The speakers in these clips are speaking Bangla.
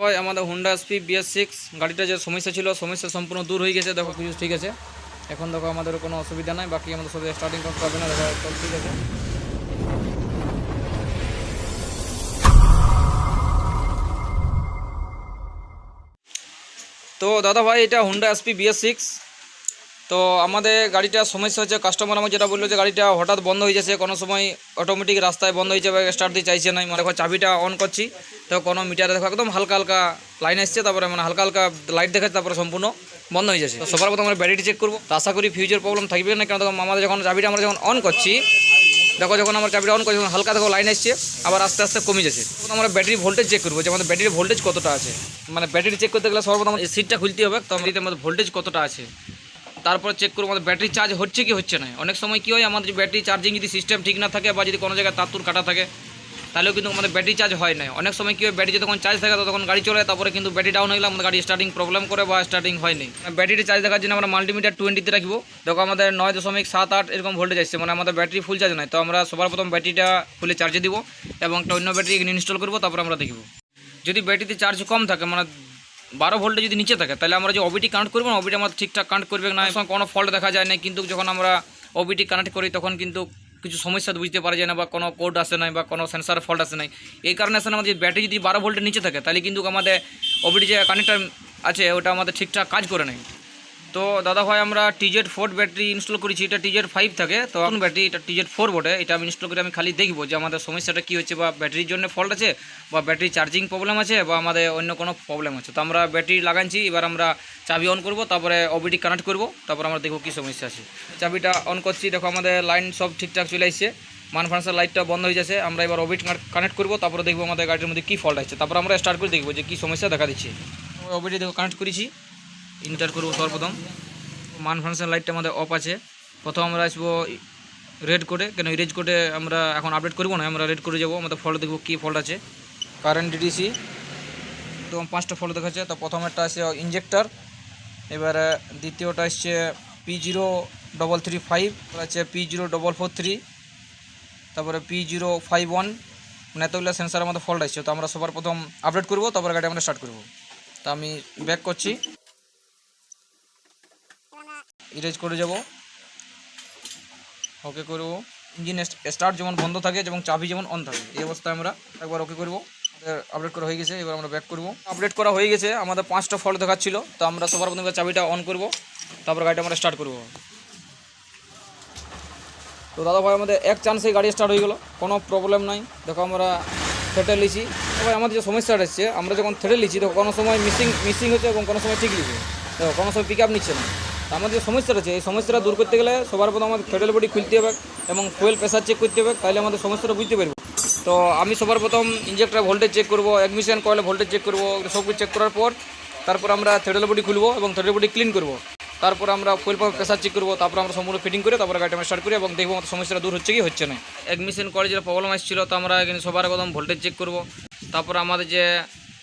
ভাই, আমাদের হুন্ডা এসপি বিএস সিক্স গাড়িটা যে সমস্যা ছিল, সমস্যা সম্পূর্ণ দূর হয়ে গেছে। দেখো কিছু ঠিক আছে। এখন দেখো আমাদের কোনো অসুবিধা নাই, বাকি আমাদের সবাই স্টার্টিং করতে হবে না, দেখো ঠিক আছে। তো দাদা ভাই, এটা হুন্ডা এসপি বিএস সিক্স তো আমাদের গাড়িটা সমস্যা হচ্ছে কাস্টমার আমার যেটা বলল যে গাড়িটা হঠাৎ বন্ধ হয়ে যাচ্ছে, কোনো সময় অটোমেটিক রাস্তায় বন্ধ হয়ে যাবে স্টার্ট দিয়ে চাইছে না। মানে দেখো, চাবিটা অন করছি, তো কোনো মিটারে দেখো একদম হালকা হালকা লাইন আসছে তারপরে মানে হালকা হালকা লাইট দেখাচ্ছে, তারপরে সম্পূর্ণ বন্ধ হয়ে যাচ্ছে। তো সবার প্রথমে আমরা ব্যাটারি চেক করব। আশা করি ফিউচার প্রবলেম থাকবে না, কেন দেখো, আমাদের যখন চাবিটা আমরা যখন অন করছি, দেখো যখন আমার চাবিটা অন করছি হালকা দেখো লাইন আসছে আবার আস্তে আস্তে কমে যাচ্ছে। তখন আমরা ব্যাটারি ভোল্টেজ চেক করব যে আমাদের ব্যাটারি ভোল্টেজ কতটা আছে। মানে ব্যাটারি চেক করতে গেলে সর্বপ্রথম সিটটা খুলতে হবে, তো আমাদের ভোল্টেজ কতটা আছে। তারপর চেক করব, আমাদের ব্যাটারি চার্জ হচ্ছে কি হচ্ছে না। অনেক সময় কী হয়, আমাদের ব্যাটারি চার্জিং যদি সিস্টেম ঠিক না থাকে বা যদি কোনো জায়গায় তার তুর কাটা থাকে, তাহলেও কিন্তু আমাদের ব্যাটারি চার্জ হয় না। অনেক সময় কী হয় ব্যাটারি যখন চার্জ থাকে তখন গাড়ি চলে তারপরে কিন্তু ব্যাটারি ডাউন হয়ে গেলে আমাদের গাড়ি স্টার্টিং প্রবলেম করে বা স্টার্টিং হয়নি ব্যাটারি চার্জ দেখার জন্য আমরা মাল্টিমিটার টোয়েন্টিতে রাখব। দেখো আমাদের নয় দশমিক সাত আট এরকম ভোল্টেজ আসছে মানে আমাদের ব্যাটারি ফুল চার্জ নয় তো আমরা সবার প্রথম ব্যাটারিটা ফুলে চার্জে দিব এবং একটা অন্য ব্যাটারি ইনস্টল করব, তারপর আমরা দেখব। যদি ব্যাটারিতে চার্জ কম থাকে মানে বারো ভোল্টে যদি নিচে থাকে, তাহলে আমরা যে ওবিটি কানেক্ট করব না ওবিটি আমাদের ঠিকঠাক কানেক্ট করবে না এখন কোনো ফল্ট দেখা যায় না কিন্তু যখন আমরা ওবিটি কানেক্ট করি, তখন কিন্তু কিছু সমস্যা বুঝতে পারা যায় না বা কোনো কোড আসে নাই বা কোনো সেন্সার ফল্ট আসে নাই। এই কারণে আসলে আমাদের ব্যাটারি যদি বারো ভোল্টের নিচে থাকে, তাহলে কিন্তু আমাদের ওবিটি যে কানেক্টার আছে, ওটা আমাদের ঠিকঠাক কাজ করে নেয় তো দাদা ভাই, আমরা টিজেড ফোর ব্যাটারি ইনস্টল করেছি। এটা টিজেড ফাইভ থাকে, তো এখন ব্যাটারি এটা টিজেড ফোর বটে। এটা আমি ইনস্টল করে আমি খালি দেখব যে আমাদের সমস্যাটা কী হচ্ছে বা ব্যাটারির জন্য ফল্ট আছে বা ব্যাটারি চার্জিং প্রবলেম আছে বা আমাদের অন্য কোনো প্রবলেম আছে। তো আমরা ব্যাটারি লাগাচ্ছি, এবার আমরা চাবি অন করব, তারপরে ওবিটি কানেক্ট করব, তারপর আমরা দেখব কী সমস্যা আছে। চাবিটা অন করছি, দেখো আমাদের লাইন সব ঠিকঠাক চলে আসছে। মান ফান্সার লাইটটা বন্ধ হয়ে যাচ্ছে। আমরা এবার ওবিট কানেক্ট করব, তারপরে দেখব আমাদের গাড়ির মধ্যে কী ফল্ট আছে। তারপর আমরা স্টার্ট করে দেখব যে কী সমস্যা দেখা দিচ্ছে। ওবিটি দেখো কানেক্ট করেছি। ইন্টার করব সর্বপ্রথম। মান ফাংশন লাইটটা আমাদের অফ আছে। প্রথম আমরা আসব রেড কোডে কেন রেড কোডে আমরা এখন আপডেট করব না, আমরা রেড করে যাব, আমাদের ফল্ট দেখব কী ফল্ট আছে। কারেন্ট ডিডিসি তো পাঁচটা ফল্ট দেখাচ্ছে, তো প্রথমেরটা আছে ইঞ্জেক্টর এবারে দ্বিতীয়টা আসছে P zero double three five আছে P zero double four three তারপরে পি জিরো ফাইভ ওয়ান মানে এতগুলো সেন্সার আমাদের ফল্ট আসছে তো আমরা সবার প্রথম আপডেট করব, তারপরে গাড়ি আমরা স্টার্ট করব। তো আমি ব্যাক করছি। ইরেজ করে যাব। ওকে করব। ইঞ্জিন স্টার্ট যেমন বন্ধ থাকে এবং চাবি যেমন অন থাকে, এই অবস্থায় আমরা একবার ওকে করব। আপডেট করা হয়ে গেছে, এবার আমরা ব্যাক করব। আপডেট করা হয়ে গেছে, আমাদের পাঁচটা ফল্ট দেখাচ্ছিল, তো আমরা সবার প্রথমে চাবিটা অন করব, তারপর গাড়িটা আমরা স্টার্ট করব। তো দাদা ভাই, আমাদের এক চান্সেই গাড়ি স্টার্ট হয়ে গেল, কোনো প্রবলেম নাই। দেখো আমরা থেটে লিছি এবার আমাদের যে সমস্যাটা এসছে, আমরা যখন থেটে লিছি দেখো কোনো সময় মিসিং মিসিং হচ্ছে এবং কোনো সময় ঠিক লিছি দেখো কোনো সময় পিক আপ নিচ্ছে না। আমাদের যে সমস্যাটা আছে, এই সমস্যাটা দূর করতে গেলে সবার প্রথম আমাদের ফেডারেল বডি খুলতে হবে এবং ফুয়েল প্রেশার চেক করতে হবে, তাহলে আমাদের সমস্যাটা বুঝতে পারব। তো আমি সবার প্রথম ইঞ্জেক্টর ভোল্টেজ চেক করব অ্যাডমিশন কয়েলে ভোল্টেজ চেক করব, সব কিছু চেক করার পর তারপর আমরা থ্রেডেল বডি খুলবো এবং থ্রেডেল বডি ক্লিন করব। তারপর আমরা ফুয়েল পাম্প প্রেশার চেক করব, তারপর আমরা সম্পূর্ণ ফিটিং করে তারপর গাড়িটা আমরা স্টার্ট করি এবং দেখব আমাদের সমস্যাটা দূর হচ্ছে কি হচ্ছে না। অ্যাডমিশন যেটা প্রবলেম আসছিল, তো আমরা এখানে সবার প্রথম ভোল্টেজ চেক করব। তারপর আমাদের যে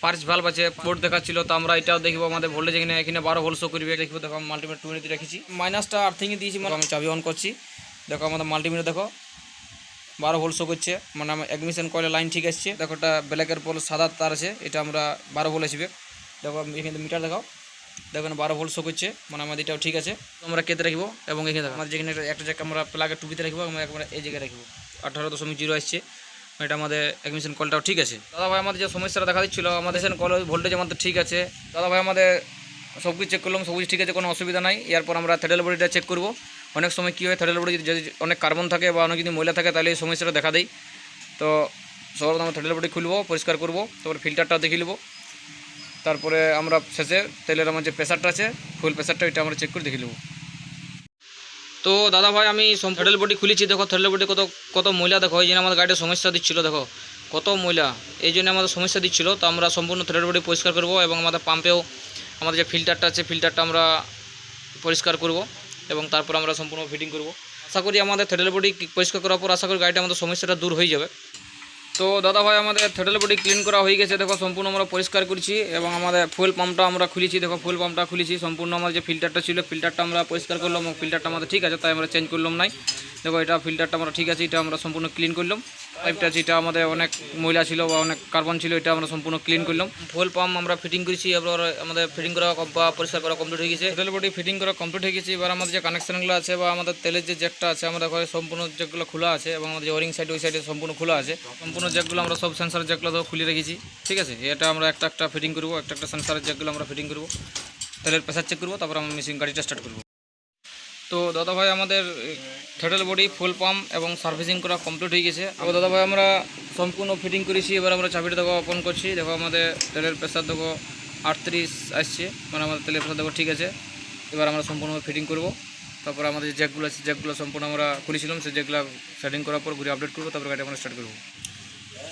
পার্স ভাল্ব আছে বোর্ড দেখাচ্ছিল তো আমরা এটাও দেখব আমাদের ভোল্টেজ এখানে এখানে বারো ভোল্ট শো করবে দেখব দেখো মাল্টিমিটার টুয়েন্টি রেখেছি মাইনাসটা আর্থিংয়ে দিয়েছি মানে আমি চাবি অন করছি দেখো আমাদের মাল্টিমিটার দেখো বারো ভোল্ট শো করছে মানে আমার অ্যাডমিশন কয়েলে লাইন ঠিক আসছে দেখো এটা ব্ল্যাকের পর সাদা তার আছে এটা আমরা বারো ভোল্ট আসবে। দেখো এখানে মিটার দেখাও দেখো এখানে বারো ভোল্ট শো করছে মানে আমাদের এটাও ঠিক আছে। আমরা কেতে রাখব এবং এখানে দেখো। আমাদের যেখানে একটা জায়গা আমরা প্লাগের টুপিতে রাখব এবং আমরা এই জায়গায় রাখব। আঠারো দশমিক জিরো আসছে। এটা আমাদের অ্যাডমিশন কলটাও ঠিক আছে। দাদা ভাই আমাদের যে সমস্যাটা দেখা দিচ্ছিল, আমাদের সেখানে কল ভোল্টেজ আমাদের ঠিক আছে। দাদা ভাই আমাদের সব কিছু চেক করলাম, সব কিছু ঠিক আছে, কোনো অসুবিধা নাই। এরপর আমরা থেডেল বডিটা চেক করব। অনেক সময় কী হয় থেডেল বডি যদি অনেক কার্বন থাকে বা অনেক যদি ময়লা থাকে, তাহলে এই সমস্যাটা দেখা দেয়। তো সবার আমরা থেডেল বডি খুলবো, পরিষ্কার করব, তারপর ফিল্টারটা দেখে নেব। তারপরে আমরা শেষে তেলের আমার যে প্রেশারটা আছে ফুল প্রেশারটা এটা আমরা চেক করে দেখে নেব। তো দাদা ভাই, আমি থ্রেডেল বডি খুলেছি, দেখো, থ্রেডেল বডি কত কত মহিলা দেখো, এই জন্য আমাদের গাড়িতে সমস্যা দিচ্ছিল, দেখো, কত ময়লা, এই জন্য আমাদের সমস্যা দিচ্ছিল, তো আমরা সম্পূর্ণ থ্রেডেল বডি পরিষ্কার করব এবং আমাদের পাম্পেও, আমাদের যে ফিল্টারটা আছে, ফিল্টারটা আমরা পরিষ্কার করব এবং তারপর আমরা সম্পূর্ণ ফিটিং করব। আশা করি আমাদের থ্রেডেল বডি পরিষ্কার করার পর আশা করি গাড়িটা আমাদের সমস্যাটা দূর হয়ে যাবে। তো দাদা ভাই, আমাদের থ্রেডেল বডি ক্লিন করা হয়ে গেছে। দেখো, সম্পূর্ণ আমরা পরিষ্কার করছি এবং আমাদের ফুয়েল পাম্পটা আমরা খুলেছি। দেখো, ফুয়েল পাম্পটা খুলেছি। সম্পূর্ণ আমার যে ফিল্টারটা ছিল, ফিল্টারটা আমরা পরিষ্কার করলাম এবং ফিল্টারটা আমাদের ঠিক আছে, তাই আমরা চেঞ্জ করলাম নাই। দেখো, এটা ফিল্টারটা আমরা ঠিক আছে, এটা আমরা সম্পূর্ণ ক্লিন করলাম। পাইপটা যেটা আমাদের অনেক ময়লা ছিল বা অনেক কার্বন ছিল, এটা আমরা সম্পূর্ণ ক্লিন করলাম। ফুয়েল পাম্প আমরা ফিটিং করেছি, এবার আমাদের ফিটিং করা বা পরিষ্কার করা কমপ্লিট হয়ে গেছে। থ্রেডেল বডি ফিটিং করা কমপ্লিট হয়ে গেছে। এবার আমাদের যে কানেকশনগুলো আছে বা আমাদের তেলের যে জ্যাকটা আছে, আমাদের ঘরে সম্পূর্ণ জ্যাকগুলো খোলা আছে এবং আমাদের যে ওয়ারিং সাইড, ওই সাইডে সম্পূর্ণ খোলা আছে। সম্পূর্ণ জ্যাকগুলো আমরা সব সেন্সার জ্যাকগুলো তো খুলে রেখেছি, ঠিক আছে? এটা আমরা একটা একটা ফিটিং করব, একটা একটা সেন্সারের জ্যাকগুলো আমরা ফিটিং করব। তেলের প্রেসার চেক করব, তারপর আমরা মেশিন গাড়িটা স্টার্ট করব। তো দাদা ভাই, আমাদের থ্রেডেল বডি ফুল পাম্প এবং সার্ভিসিং করা কমপ্লিট হয়ে গেছে। তো দাদা ভাই, আমরা সম্পূর্ণ ফিটিং করেছি, এবার আমরা চাবিটা দেখো ওপেন করছি। দেখো আমাদের তেলের প্রেসার দেখো আটত্রিশ আসছে মানে আমাদের তেলের প্রেসার দেখো ঠিক আছে। এবার আমরা সম্পূর্ণ ফিটিং করব। তারপর আমাদের যে জ্যাকগুলো আছে জ্যাকগুলো সম্পূর্ণ আমরা খুলেছিলাম, সেই জ্যাকগুলো সেটিং করার পর ঘুরে আপডেট করব, তারপর গাড়ি আমরা স্টার্ট করব।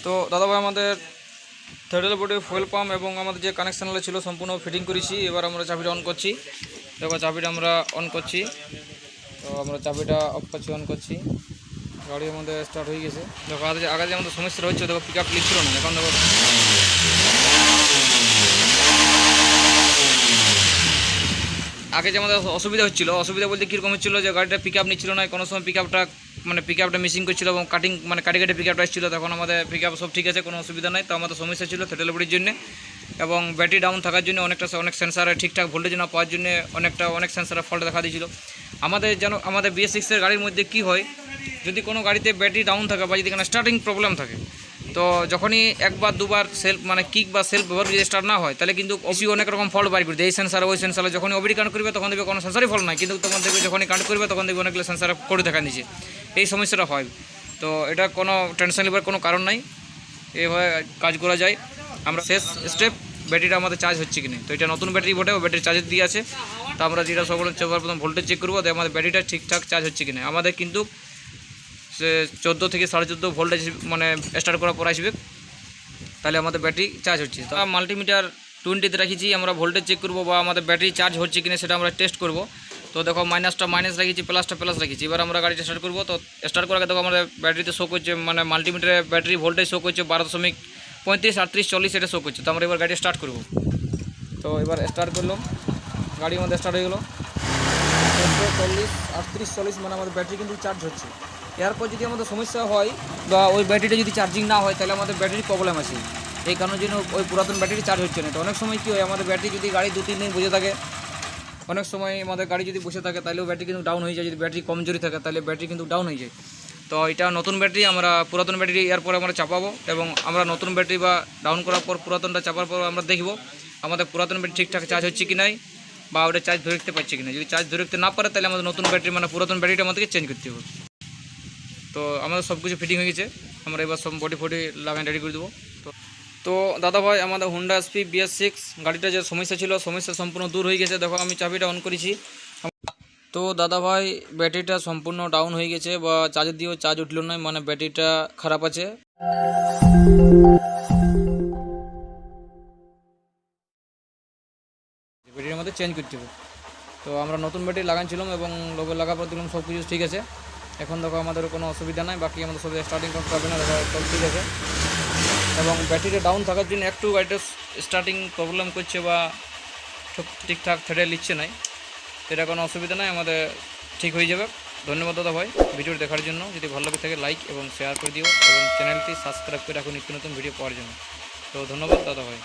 তো দাদাভাই, আমাদের থার্ডেল বোর্ডে ফুয়েল পাম্প এবং আমাদের যে কানেকশানগুলো ছিল সম্পূর্ণ ফিটিং করেছি। এবার আমরা চাবিটা অন করছি। দেখো, চাবিটা আমরা অন করছি। তো আমরা চাবিটা অফ করছি অন করছি। গাড়ি আমাদের স্টার্ট হয়ে গেছে। দেখো, আগে আগে যে আমাদের সমস্যা হচ্ছে দেখো পিক আপ লিখছিল না। এখন দেখো আগে যে আমাদের অসুবিধা হচ্ছিল, অসুবিধা বলতে কীরকম হচ্ছিল যে গাড়িটা পিক আপ নিচ্ছিল না, কোনো সময় পিক আপটা মানে পিক আপটা মিসিং করছিল এবং কাটিং মানে কাটি কাটি পিক আপটা এসেছিল তখন আমাদের পিক আপ সব ঠিক আছে, কোনো অসুবিধা নাই। তো আমাদের সমস্যা ছিল থেটেলবডির জন্য এবং ব্যাটারি ডাউন থাকার জন্য অনেকটা, অনেক সেন্সারে ঠিকঠাক ভোল্টেজ না পাওয়ার জন্য অনেকটা, অনেক সেন্সারে ফল্ট দেখা দিয়েছিল। আমাদের যেন, আমাদের বিএস সিক্সের গাড়ির মধ্যে কি হয়, যদি কোনো গাড়িতে ব্যাটারি ডাউন থাকে বা যদি কোনো স্টার্টিং প্রবলেম থাকে তো যখনই একবার, দুবার সেলফ মানে কিক বা সেলফ ব্যবহার যদি স্টার্ট না হয়, তাহলে কিন্তু অবশ্যই অনেক রকম ফল বাড়ি করবে। এই সেন্সার ওই সেন্সারে যখনই ওবিডি কানেক্ট করবে, তখন দেখবে কোনো সেন্সারই ফল নাই। কিন্তু তখন দেখবে যখনই কানেক্ট করবে, তখন দেখবে অনেকগুলো সেন্সার করে দেখা নিচ্ছে এই সমস্যাটা হয়। তো এটা কোনো টেনশন নেবার কোনো কারণ নাই। এভাবে কাজ করা যায়। আমরা শেষ স্টেপ ব্যাটারিটা আমাদের চার্জ হচ্ছে কি না তো এটা নতুন ব্যাটারি বটে ব্যাটারি চার্জের দিয়ে আছে। তো আমরা যেটা সবার সবার প্রথম ভোল্টেজ চেক করব আমাদের ব্যাটারিটা ঠিকঠাক চার্জ হচ্ছে কি না আমাদের কিন্তু চোদ্দ থেকে সাড়ে চোদ্দ ভোল্টেজ মানে স্টার্ট করার পর আসবে। তাহলে আমাদের ব্যাটারি চার্জ হচ্ছে। তো মাল্টিমিটার টোয়েন্টিতে রাখিছি, আমরা ভোল্টেজ চেক করব বা আমাদের ব্যাটারি চার্জ হচ্ছে কিনা সেটা আমরা টেস্ট করব। তো দেখো মাইনাসটা মাইনাস রেখেছি প্লাসটা প্লাস রেখেছি। এবার আমরা গাড়িটা স্টার্ট করব। তো স্টার্ট আগে দেখো আমাদের ব্যাটারিতে শো করছে মানে মাল্টিমিটারে ব্যাটারি ভোল্টেজ শো করছে বারো দশমিক পঁয়ত্রিশ, আটত্রিশ, চল্লিশ, এটা শো করছে তো আমরা এবার গাড়ি স্টার্ট করব। তো এবার স্টার্ট করলাম। গাড়ি আমাদের স্টার্ট হয়ে গেলো। চল্লিশ আটত্রিশ, চল্লিশ মানে আমাদের ব্যাটারি কিন্তু চার্জ হচ্ছে। এরপর যদি আমাদের সমস্যা হয় বা ওই ব্যাটারিটা যদি চার্জিং না হয়, তাহলে আমাদের ব্যাটারি প্রবলেম আছে। এই কারণের জন্য ওই পুরাতন ব্যাটারি চার্জ হচ্ছে না। তো অনেক সময় কী হয়, আমাদের ব্যাটারি যদি গাড়ি দু, তিন দিন বসে থাকে, অনেক সময় আমাদের গাড়ি যদি বসে থাকে, তাহলেও ব্যাটারি কিন্তু ডাউন হয়ে যায়। যদি ব্যাটারি কমজোরি থাকে, তাহলে ব্যাটারি কিন্তু ডাউন হয়ে যায়। তো এটা নতুন ব্যাটারি, আমরা পুরাতন ব্যাটারি এরপরে আমরা চাপাবো এবং আমরা নতুন ব্যাটারি বা ডাউন করার পর পুরাতনটা চাপার পর আমরা দেখব আমাদের পুরাতন ব্যাটারি ঠিকঠাক চার্জ হচ্ছে কি নাই বা ওটা চার্জ ধরে রাখতে পারছে কিনা যদি চার্জ ধরে রাখতে না পারে, তাহলে আমাদের নতুন ব্যাটারি মানে পুরাতন ব্যাটারিটা আমাদেরকে চেঞ্জ করতে হবে। তো আমাদের সব কিছু ফিটিং হয়ে গেছে। আমরা এবার সব বডি ফডি লাগাই রেডি করে দেবো। তো তো দাদা ভাই, আমাদের হুন্ডা এসপি বিএস সিক্স গাড়িটা যে সমস্যা ছিল, সমস্যা সম্পূর্ণ দূর হয়ে গেছে। দেখো, আমি চাবিটা অন করেছি। তো দাদা ভাই ব্যাটারিটা সম্পূর্ণ ডাউন হয়ে গেছে, বা চার্জ দিয়েও চার্জ উঠল না মানে ব্যাটারিটা খারাপ আছে। ব্যাটারির মধ্যে চেঞ্জ করতে হবে। তো আমরা নতুন ব্যাটারি লাগাচ্ছিলাম এবং লোকের লাগার পর দিলাম সব কিছু ঠিক আছে। এখন দেখো আমাদের কোনো অসুবিধা নাই, বাকি আমাদের সব স্টার্টিং করতে হবে না, দেখো ঠিক আছে। এবং ব্যাটারি ডাউন থাকার জন্য একটু গাড়িটা স্টার্টিং প্রবলেম করছে বা ঠিকঠাক থেড়ে নিচ্ছে নাই। সেটা কোনো অসুবিধা নাই, আমাদের ঠিক হয়ে যাবে। ধন্যবাদ দাদা ভাই ভিডিও দেখার জন্য। যদি ভালো লাগে থাকে লাইক এবং শেয়ার করে দিও। এবং চ্যানেলটি সাবস্ক্রাইব করে রাখুন নিত্য নতুন ভিডিও পাওয়ার জন্য। তো ধন্যবাদ দাদা ভাই।